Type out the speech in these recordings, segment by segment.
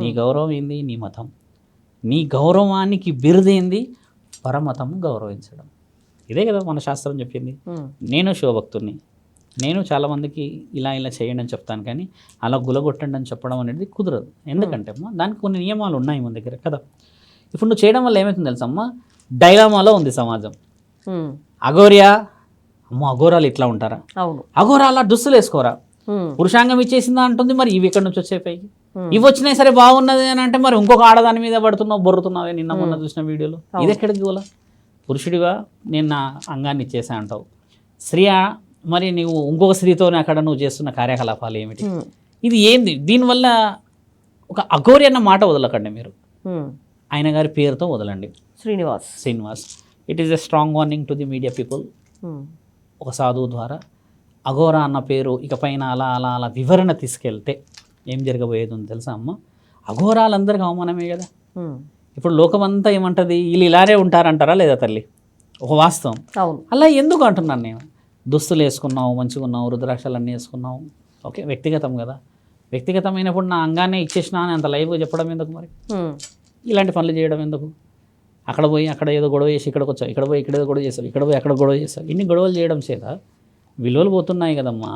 నీ గౌరవం ఏంది? నీ మతం. నీ గౌరవానికి బిరుదేంది పరమతం గౌరవించడం. ఇదే కదా మన శాస్త్రం చెప్పింది. నేను శివభక్తుడిని నేను చాలామందికి ఇలా ఇలా చేయండి అని చెప్తాను కానీ అలా గులగొట్టండి అని చెప్పడం అనేది కుదరదు. ఎందుకంటే అమ్మా దానికి కొన్ని నియమాలు ఉన్నాయి మన దగ్గర కదా. ఇప్పుడు నువ్వు చేయడం వల్ల ఏమవుతుంది తెలుసమ్మా? డైలామాలో ఉంది సమాజం. అఘోరియా అమ్మో అఘోరాలు ఇట్లా ఉంటారా? అవును. అఘోరా అలా దుస్తులు వేసుకోరా పురుషాంగం ఇచ్చేసిందా అంటుంది మరి ఇవి ఎక్కడి నుంచి వచ్చే పైకి. ఇవి వచ్చినాయి సరే బాగున్నది అని అంటే మరి ఇంకొక ఆడదాని మీద పడుతున్నావు బొర్రుతున్నావే నిన్న మొన్న చూసిన వీడియోలో. ఇది ఎక్కడికి గోలా పురుషుడిగా నేను నా అంగాన్ని ఇచ్చేసా అంటావు. స్త్రీ మరి నువ్వు ఇంకొక స్త్రీతోనే అక్కడ నువ్వు చేస్తున్న కార్యకలాపాలు ఏమిటి? ఇది ఏంది? దీనివల్ల ఒక అఘోరి అన్న మాట వదలకండి మీరు. ఆయన గారి పేరుతో వదలండి. Srinivas. Srinivas. It is a strong warning to the media people ఒక సాధువు ద్వారా అఘోరా అన్న పేరు ఇకపైన అలా అలా అలా వివరణ తీసుకెళ్తే ఏం జరగబోయేది ఉంది తెలుసా అమ్మ? అఘోరాలందరికీ అవమానమే కదా. ఇప్పుడు లోకమంతా ఏమంటది? వీళ్ళు ఇలానే ఉంటారంటారా లేదా తల్లి? ఒక వాస్తవం. అవును. అలా ఎందుకు అంటున్నాను నేను? దుస్తులు వేసుకున్నావు మంచిగా ఉన్నావు రుద్రాక్షలు అన్నీ వేసుకున్నావు. ఓకే వ్యక్తిగతం కదా. వ్యక్తిగతమైనప్పుడు నా అంగాన్ని ఇచ్చేసినా అని అంత లైవ్గా చెప్పడం ఎందుకు మరి? ఇలాంటి పనులు చేయడం ఎందుకు? అక్కడ పోయి అక్కడ ఏదో గొడవ చేసి ఇక్కడికి వచ్చావు ఇక్కడ పోయి ఇక్కడ ఏదో గొడవ చేసావు ఇక్కడ పోయి అక్కడ గొడవ చేసావు. ఇన్ని గొడవలు చేయడం చేత విలువలు పోతున్నాయి కదమ్మా.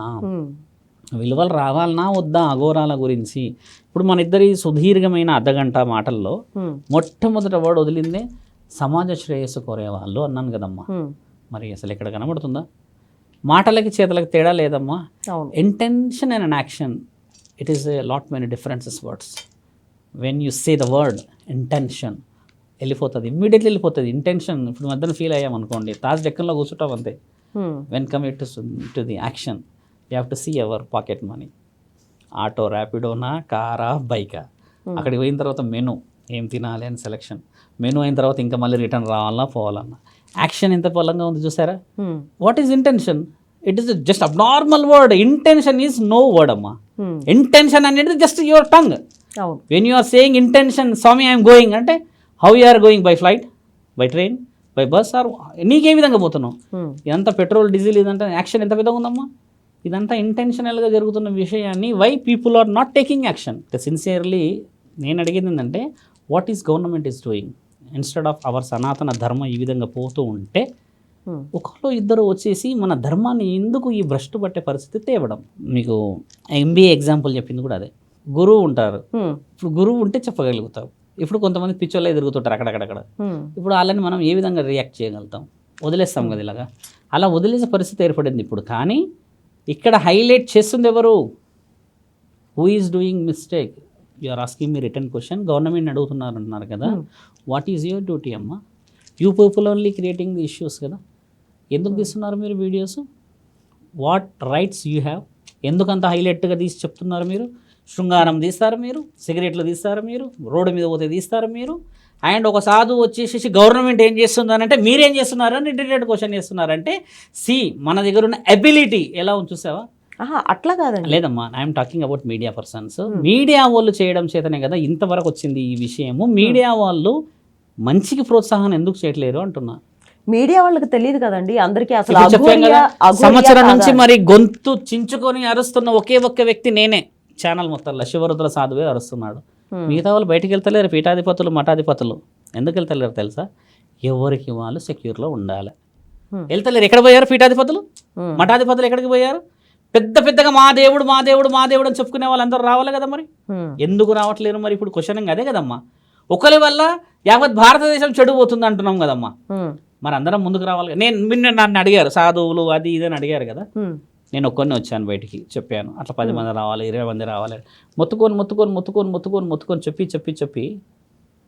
విలువలు రావాలనా వద్దా అఘోరాల గురించి? ఇప్పుడు మన ఇద్దరి సుదీర్ఘమైన అర్ధగంట మాటల్లో మొట్టమొదట వర్డ్ వదిలిందే సమాజ శ్రేయస్సు కోరేవాళ్ళు అన్నాను కదమ్మా. మరి అసలు ఇక్కడ కనబడుతుందా? మాటలకి చేతలకి తేడా లేదమ్మా. Intention and an action it is a lot many differences words when you say the word intention వెళ్ళిపోతుంది ఇమ్మీడియట్లీ వెళ్ళిపోతుంది. ఇంటెన్షన్ ఇప్పుడు మధ్యన ఫీల్ అయ్యాం అనుకోండి తాజ్ డెక్కన్లో కూర్చుంటాం అంతే. When come it to the action you have to see our pocket money auto ర్యాపిడోనా కారా బైకా. అక్కడికి పోయిన తర్వాత మెను ఏం తినాలి అని సెలెక్షన్ మెను అయిన తర్వాత ఇంకా మళ్ళీ రిటర్న్ రావాలన్నా పోవాలన్నా. యాక్షన్ ఎంత పొలంగా ఉంది చూసారా? What is intention it is just abnormal word intention is no word అమ్మా. ఇంటెన్షన్ అనేది just your tongue when you are saying intention Swami I'm going అంటే how you are going by flight by train by bus or నీకే విధంగా పోతున్నావు? ఉమ్, ఇదంతా petrol diesel ఇదంతా action ఎంత విధంగా ఉందమ్మా? ఇదంతా ఇంటెన్షనల్గా జరుగుతున్న విషయాన్ని why people are not taking action sincerely నేను అడిగింది ఏంటంటే what is government is doing instead of our Sanatana Dharma ఈ విధంగా పోతూ ఉంటే ఉమ్, ఒకళ్ళు ఇద్దరు వచ్చేసి మన ధర్మాన్ని ఎందుకు ఈ భ్రష్టు పట్టే పరిస్థితి తేవడం? మీకు ఎంబీఏ ఎగ్జాంపుల్ చెప్పింది కూడా అదే. గురువు ఉంటారు. ఉమ్, ఇప్పుడు గురువు ఉంటే చెప్పగలుగుతావు ఇప్పుడు కొంతమంది పిచ్చోళ్ళే తిరుగుతుంటారు అక్కడక్కడక్కడ. ఉమ్, ఇప్పుడు వాళ్ళని మనం ఏ విధంగా రియాక్ట్ చేయగలుగుతాం? వదిలేస్తాం కదా ఇలాగా? అలా వదిలేసే పరిస్థితి ఏర్పడింది ఇప్పుడు. కానీ ఇక్కడ హైలైట్ చేస్తుంది ఎవరు? Who is doing mistake you are asking me return question government అడుగుతున్నారు అంటున్నారు కదా. వాట్ ఈజ్ యువర్ డ్యూటీ అమ్మ? You people only creating the issues కదా. ఎందుకు తీస్తున్నారు మీరు videos what rights you have ఎందుకంత హైలైట్గా తీసి చెప్తున్నారు మీరు? శృంగారం తీస్తారు మీరు? సిగరెట్లు తీస్తారు మీరు? రోడ్డు మీద పోతే తీస్తారు మీరు? అండ్ ఒక సాధువు వచ్చేసి గవర్నమెంట్ ఏం చేస్తుందనంటే మీరేం చేస్తున్నారని ఇంటర్నెట్ క్వశ్చన్ చేస్తున్నారంటే సి మన దగ్గర ఉన్న అబిలిటీ ఎలా ఉంది చూసావా? అట్లా కాదండి. లేదమ్మా I'm talking about media persons media వాళ్ళు చేయడం చేతనే కదా ఇంతవరకు వచ్చింది ఈ విషయము. మీడియా వాళ్ళు మంచికి ప్రోత్సాహం ఎందుకు చేయట్లేరు అంటున్నా. మీడియా వాళ్ళకి తెలియదు కదండి అందరికీ అసలు సంవత్సరం? నుంచి మరి గొంతు చించుకొని అరుస్తున్న ఒకే ఒక్క వ్యక్తి నేనే. ఛానల్ మొత్తంలో శివరుద్ర సాధువే అరుస్తున్నాడు. Hmm. మిగతా వాళ్ళు బయటికి వెళ్తలేరు పీఠాధిపతులు మఠాధిపతులు. ఎందుకు వెళ్తలేరు తెలుసా? ఎవరికి వాళ్ళు సెక్యూర్లో ఉండాలి. వెళ్తలేరు. ఎక్కడ పోయారు పీఠాధిపతులు. మఠాధిపతులు ఎక్కడికి పోయారు? పెద్ద పెద్దగా మా దేవుడు మా దేవుడు మా దేవుడు అని చెప్పుకునే వాళ్ళందరూ రావాలి కదా మరి? ఎందుకు రావట్లేరు మరి? ఇప్పుడు క్వశ్చనింగ్ అదే కదమ్మా. ఒకరి వల్ల యావత్ భారతదేశం చెడు పోతుంది అంటున్నాం కదమ్మా. మరి అందరం ముందుకు రావాలి. నేను నిన్న నన్ను అడిగారు సాధువులు అది ఇది అని అడిగారు కదా. నేను ఒక్కొని వచ్చాను బయటికి చెప్పాను. అట్లా పది మంది రావాలి ఇరవై మంది రావాలి మొత్తుకొని మొత్తుకొని మొత్తుకొని మొత్తుకొని మొత్తుకొని చెప్పి చెప్పి చెప్పి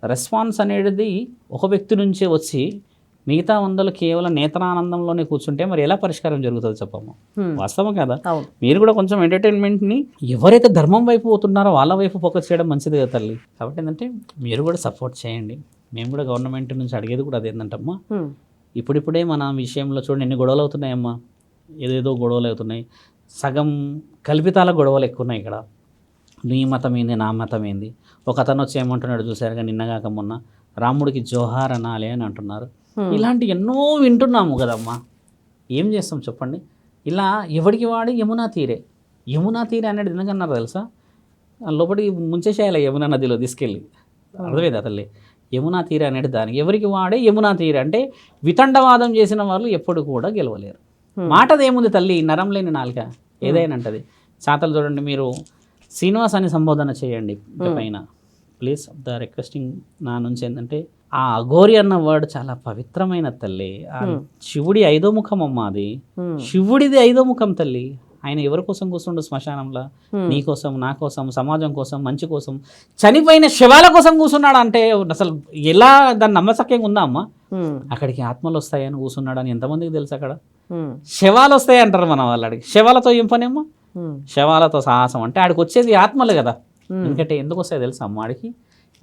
రెస్పాన్స్ అనేది ఒక వ్యక్తి నుంచే వచ్చి మిగతా వందలు కేవలం నేత్రానందంలోనే కూర్చుంటే మరి ఎలా పరిష్కారం జరుగుతుంది చెప్పమ్మా? ఉమ్, వాస్తవం కదా? మీరు కూడా కొంచెం ఎంటర్టైన్మెంట్ని ఎవరైతే ధర్మం వైపు పోతున్నారో వాళ్ళ వైపు ఫోకస్ చేయడం మంచిది కదా తల్లి. కాబట్టి ఏంటంటే మీరు కూడా సపోర్ట్ చేయండి. మేము కూడా గవర్నమెంట్ నుంచి అడిగేది కూడా అదేంటంటమ్మా ఉమ్, ఇప్పుడిప్పుడే మన విషయంలో చూడండి ఎన్ని గొడవలు అవుతున్నాయమ్మా? ఏదేదో గొడవలు అవుతున్నాయి. సగం కల్పితాల గొడవలు ఎక్కువ ఉన్నాయి ఇక్కడ. నీ మతం ఏంది నా మతం ఏంది ఒక అతను వచ్చి ఏమంటున్నాడు చూసారుగా నిన్నగాక మొన్న రాముడికి జోహార్ అనాలి అని అంటున్నారు. ఇలాంటి ఎన్నో వింటున్నాము కదమ్మా. ఏం చేస్తాం చెప్పండి? ఇలా ఎవడికి వాడి యమునా తీరే. యమునా తీరే అనేది ఎందుకన్నారు తెలుసా? లోపలికి ముంచేసేయాలి యమునా నదిలో తీసుకెళ్ళి. అర్థమైంది తల్లి? యమునా తీర అనేది దానికి. ఎవరికి వాడే యమునా తీర? అంటే వితండవాదం చేసిన వాళ్ళు ఎప్పుడు కూడా గెలవలేరు. మాటది ఏముంది తల్లి నరం లేని నాలుక? ఏదైనా అంటది శాతలు చూడండి మీరు శ్రీనివాస్ అని సంబోధన చేయండి పైన ప్లీజ్ ద రిక్వెస్టింగ్ నా నుంచి ఏంటంటే ఆ అఘోరి అన్న వర్డ్ చాలా పవిత్రమైన తల్లి. ఆ శివుడి ఐదో ముఖం అమ్మ అది. శివుడిది ఐదో ముఖం తల్లి. ఆయన ఎవరి కోసం కూర్చుండు శ్మశానంలో. నీ కోసం నా కోసం సమాజం కోసం మంచి కోసం. చనిపోయిన శవాల కోసం కూర్చున్నాడు అంటే అసలు ఎలా దాన్ని నమ్మసక్యంగా ఉందా అమ్మ. అక్కడికి ఆత్మలు వస్తాయని కూర్చున్నాడు అని ఎంతమందికి తెలుసు అక్కడ. శవాలు వస్తాయి అంటారు మన వాళ్ళకి శవాలతో ఏం పనేమో. శవాలతో సాహసం. అంటే ఆడికి వచ్చేది ఆత్మలు కదా. ఎందుకంటే ఎందుకు వస్తాయి తెలుసా అమ్మ ఆడికి?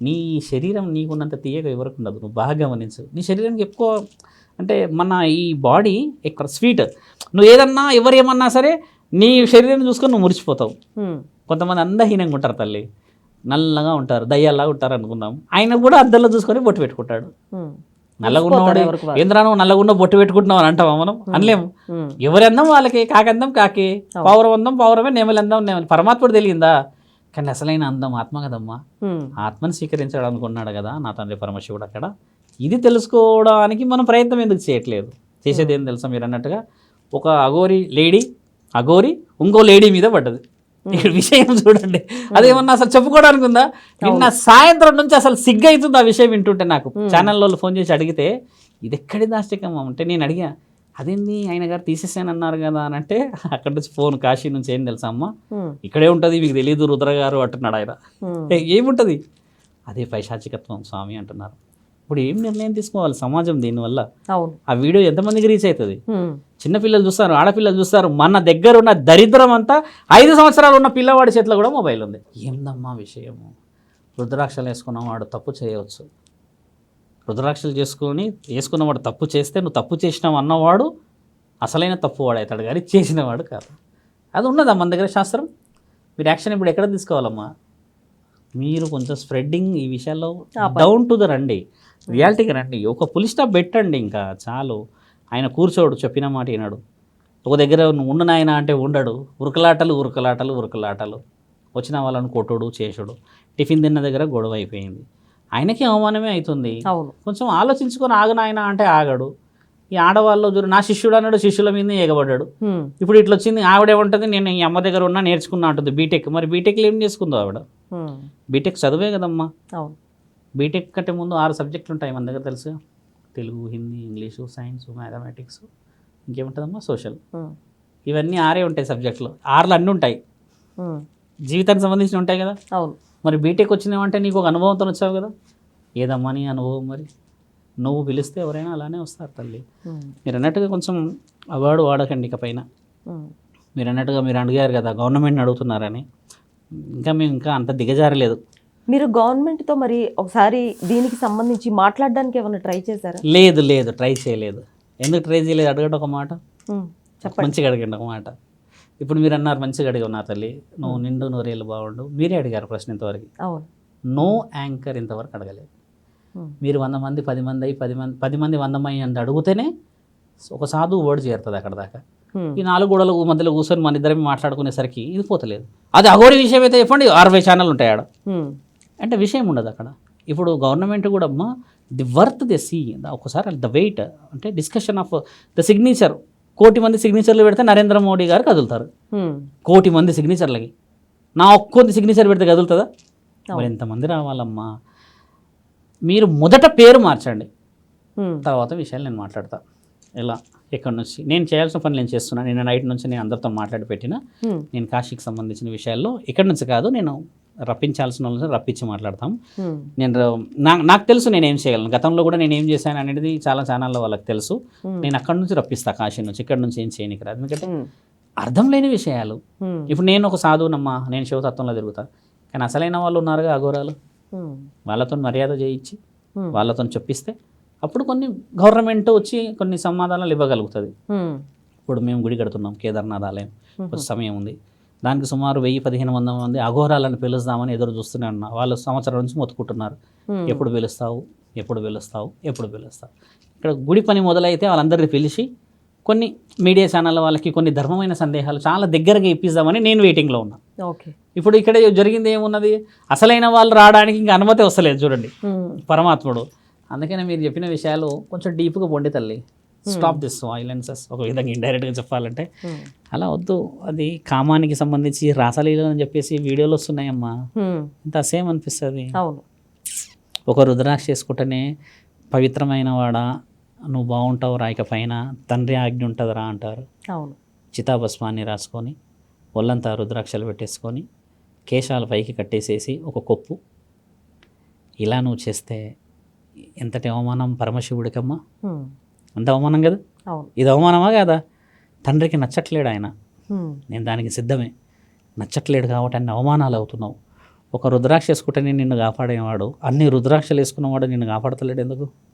నీ శరీరం నీకున్నంత తీయగా ఎవరికి ఉండదు. నువ్వు బాగా గమనించు. నీ శరీరానికి ఎక్కువ అంటే మన ఈ బాడీ ఎక్కువ స్వీట్. నువ్వు ఏదన్నా ఎవరు ఏమన్నా సరే నీ శరీరం చూసుకొని నువ్వు మురిచిపోతావు. కొంతమంది అందహీనంగా ఉంటారు తల్లి. నల్లగా ఉంటారు దయ్యాల్లాగా ఉంటారు అనుకుందాం. ఆయన కూడా అద్దంలో చూసుకొని బొట్టు పెట్టుకుంటాడు. Hmm. నల్లగా ఉన్నవాడు ఎవరికి వాడు. ఏంద్రా నువ్వు నల్లగా ఉన్న బొట్టు పెట్టుకుంటున్నావు అని అంటావా మనం? అనలేము. ఎవరందం వాళ్ళకి కాకందం కాకి. పౌరం అందం పౌరమే నేమలందం నేమలి. పరమాత్ముడు తెలియందా? కానీ అసలైన అందం ఆత్మ కదమ్మా. ఆత్మను స్వీకరించడం అనుకున్నాడు కదా నా తండ్రి పరమశివుడు అక్కడ. ఇది తెలుసుకోవడానికి మనం ప్రయత్నం ఎందుకు చేయట్లేదు? చేసేది ఏం తెలుసా మీరు అన్నట్టుగా? ఒక అఘోరి లేడీ అఘోరి ఇంకో లేడీ మీద పడ్డది. ఇక్కడ విషయం చూడండి. అదేమన్నా అసలు చెప్పుకోవడానికి ఉందా? నిన్న సాయంత్రం నుంచి అసలు సిగ్గు అవుతుంది ఆ విషయం వింటుంటే నాకు. ఛానల్లో ఫోన్ చేసి అడిగితే ఇది ఎక్కడి దాష్టికం అంటే నేను అడిగా అదేంది ఆయన గారు తీసేసానన్నారు కదా అని అంటే అక్కడ నుంచి ఫోన్ కాశీ నుంచి ఏం తెలుసా అమ్మ. ఇక్కడే ఉంటుంది మీకు తెలియదు రుద్ర గారు అంటున్నాడు ఆయన. ఏముంటుంది? అదే పైశాచికత్వం స్వామి అంటున్నారు. ఇప్పుడు ఏం నిర్ణయం తీసుకోవాలి సమాజం దీనివల్ల? ఆ వీడియో ఎంతమందికి రీచ్ అవుతుంది. చిన్నపిల్లలు చూస్తారు ఆడపిల్లలు చూస్తారు మన దగ్గర ఉన్న దరిద్రం అంతా ఐదు సంవత్సరాలు ఉన్న పిల్లవాడి చేతిలో కూడా మొబైల్ ఉంది. ఏందమ్మా విషయము? రుద్రాక్షలు వేసుకున్న వాడు తప్పు చేయవచ్చు. రుద్రాక్షలు చేసుకొని వేసుకున్నవాడు తప్పు చేస్తే నువ్వు తప్పు చేసినావు అన్నవాడు అసలైన తప్పు వాడు అవుతాడు కానీ చేసినవాడు కాదు. అది ఉన్నదా మన దగ్గర శాస్త్రం? మీరు యాక్షన్ ఇప్పుడు ఎక్కడ తీసుకోవాలమ్మా? మీరు కొంచెం స్ప్రెడ్డింగ్ ఈ విషయాల్లో డౌన్ టు ద రండి. రియాలిటీకి రండి. ఒక పులి స్టాప్ పెట్టండి ఇంకా. చాలు. ఆయన కూర్చోడు చెప్పిన మాట వినడు. ఒక దగ్గర ఉండు నాయన అంటే ఉండడు. ఉరుకలాటలు ఉరుకలాటలు ఉరుకలాటలు. వచ్చిన వాళ్ళని కొట్టుడు చేసుడు టిఫిన్ తిన్న దగ్గర గొడవ అయిపోయింది. ఆయనకి అవమానమే అవుతుంది. అవును. కొంచెం ఆలోచించుకొని ఆగు నాయన అంటే ఆగడు. ఈ ఆడవాళ్ళు చూడు నా శిష్యుడు అన్నాడు శిష్యుల మీద ఎగబడ్డాడు. Hmm. ఇప్పుడు ఇట్లా వచ్చింది ఆవిడ ఏమంటుంది? నేను ఈ అమ్మ దగ్గర ఉన్నా నేర్చుకున్నా అంటుంది. బీటెక్ మరి బీటెక్లో ఏం చేసుకుందో ఆవిడ? Hmm. బీటెక్ చదివే కదమ్మా. బీటెక్ కంటే ముందు ఆరు సబ్జెక్టులు ఉంటాయి మన దగ్గర తెలుసు. Telugu Hindi English science mathematics ఇంకేముంటుందమ్మా? Social. ఇవన్నీ ఆరే ఉంటాయి సబ్జెక్టులు. ఆరులు అన్నీ ఉంటాయి. జీవితానికి సంబంధించి ఉంటాయి కదా? అవును. మరి బీటెక్ వచ్చినావంటే నీకు ఒక అనుభవంతో వచ్చావు కదా? ఏదమ్మా నీ అనుభవం మరి? నువ్వు పిలిస్తే ఎవరైనా అలానే వస్తారు తల్లి. మీరు అన్నట్టుగా కొంచెం అవార్డు వాడకండి ఇక పైన. Hmm. మీరు అన్నట్టుగా మీరు అడిగారు కదా గవర్నమెంట్ని అడుగుతున్నారని. ఇంకా మేము ఇంకా అంత దిగజారలేదు. మీరు గవర్నమెంట్తో మరి ఒకసారి దీనికి సంబంధించి మాట్లాడడానికి ఏమైనా ట్రై చేశారా? లేదు లేదు ట్రై చేయలేదు. ఎందుకు ట్రై చేయలేదు? అడగడం ఒక మాట. చెప్పండి. మంచిగా అడగండి ఒక మాట. ఇప్పుడు మీరు అన్నారు మంచిగా అడిగి ఉన్నారు తల్లి. నువ్వు నిండు నూరేళ్ళు బాగుండు మీరే అడిగారు ప్రశ్న ఇంతవరకు. అవును. నో యాంకర్ ఇంతవరకు అడగలేదు. మీరు వంద మంది పది మంది అయ్యి పది మంది పది మంది వంద మంది అని అడిగితేనే ఒక సాధువు వర్డ్ చేరుతుంది అక్కడ దాకా. ఈ నాలుగు గోడల మధ్యలో కూర్చొని మన ఇద్దరం మాట్లాడుకునేసరికి ఇది పోతలేదు. అది అఘోరి విషయం అయితే చెప్పండి అరవై ఛానల్ ఉంటాయి ఆడ. అంటే విషయం ఉండదు అక్కడ. ఇప్పుడు గవర్నమెంట్ కూడా అమ్మా ది వర్త్ ది సీ. ఒకసారి ద వెయిట్ అంటే డిస్కషన్ ఆఫ్ ద సిగ్నేచర్. కోటి మంది సిగ్నేచర్లు పెడితే నరేంద్ర మోడీ గారు కదులుతారు. కోటి మంది సిగ్నేచర్లకి. నా ఒక్కొంది సిగ్నేచర్ పెడితే కదులుతుందా? మరి ఎంతమంది రావాలమ్మా? మీరు మొదట పేరు మార్చండి. తర్వాత విషయాలు నేను మాట్లాడతా. ఎలా ఎక్కడి నుంచి. నేను చేయాల్సిన పని నేను చేస్తున్నాను నిన్న నైట్ నుంచి నేను అందరితో మాట్లాడి పెట్టిన. నేను కాశీకి సంబంధించిన విషయాల్లో ఇక్కడి నుంచి కాదు నేను రప్పించాల్సిన వాళ్ళని రప్పించి మాట్లాడతాం. నేను నాకు తెలుసు నేను ఏం చేయగలను గతంలో కూడా నేను ఏం చేశాను అనేది చాలా ఛానల్లో వాళ్ళకి తెలుసు. నేను అక్కడి నుంచి రప్పిస్తా కాశీ నుంచి ఇక్కడ నుంచి ఏం చేయనికి రాదు ఎందుకంటే. అర్థం లేని విషయాలు. ఇప్పుడు నేను ఒక సాధువునమ్మా నేను శివతత్వంలో తిరుగుతా కానీ అసలైన వాళ్ళు ఉన్నారుగా అఘోరాలు. వాళ్ళతో మర్యాద చేయించి. వాళ్ళతో చెప్పిస్తే అప్పుడు కొన్ని గవర్నమెంట్ వచ్చి కొన్ని సమాధానాలు ఇవ్వగలుగుతుంది. ఇప్పుడు మేము గుడి కడుతున్నాం కేదార్నాథ్ ఆలయం కొంచెం సమయం ఉంది దానికి సుమారు వెయ్యి పదిహేను వందల మంది అఘోరాలను పిలుస్తామని ఎదురు చూస్తూనే ఉన్నా. వాళ్ళు సంవత్సరం నుంచి మొత్తుకుంటున్నారు. ఎప్పుడు పిలుస్తావు? ఎప్పుడు పిలుస్తావు? ఎప్పుడు పిలుస్తావు? ఇక్కడ గుడి పని మొదలైతే వాళ్ళందరినీ పిలిచి కొన్ని మీడియా ఛానల్ వాళ్ళకి కొన్ని ధర్మమైన సందేహాలు చాలా దగ్గరగా ఇప్పిద్దామని నేను వెయిటింగ్లో ఉన్నా. ఓకే. ఇప్పుడు ఇక్కడ జరిగింది ఏమున్నది? అసలైన వాళ్ళు రావడానికి ఇంకా అనుమతి వస్తలేదు చూడండి. పరమాత్ముడు. అందుకనే మీరు చెప్పిన విషయాలు కొంచెం డీప్గా పొండి తల్లి. స్టాప్ దిస్ వైలెన్సెస్ ఒక విధంగా ఇండైరెక్ట్గా చెప్పాలంటే ఉమ్, అలా వద్దు. అది కామానికి సంబంధించి రాసలీలు అని చెప్పేసి వీడియోలు వస్తున్నాయమ్మా. ఉమ్, ఇంత సేమ్ అనిపిస్తుంది. అవును. ఒక రుద్రాక్ష చేసుకుంటేనే పవిత్రమైన వాడా నువ్వు బాగుంటావు రాయిక పైన తండ్రి ఆజ్ఞ ఉంటుందిరా అంటారు. అవును. చితాభస్మాన్ని రాసుకొని ఒళ్ళంతా రుద్రాక్షలు పెట్టేసుకొని కేశాలు పైకి కట్టేసేసి ఒక కొప్పు. ఇలా నువ్వు చేస్తే ఎంతటి అవమానం పరమశివుడికమ్మా? ఉమ్, అంత అవమానం కదా? ఇది అవమానమా కాదా? తండ్రికి నచ్చట్లేడు ఆయన. నేను దానికి సిద్ధమే. నచ్చట్లేడు కాబట్టి అన్ని అవమానాలు అవుతున్నావు. ఒక రుద్రాక్ష వేసుకుంటే నిన్ను కాపాడేవాడు. అన్ని రుద్రాక్షలు వేసుకున్నవాడు నిన్ను కాపాడతలేడు ఎందుకు?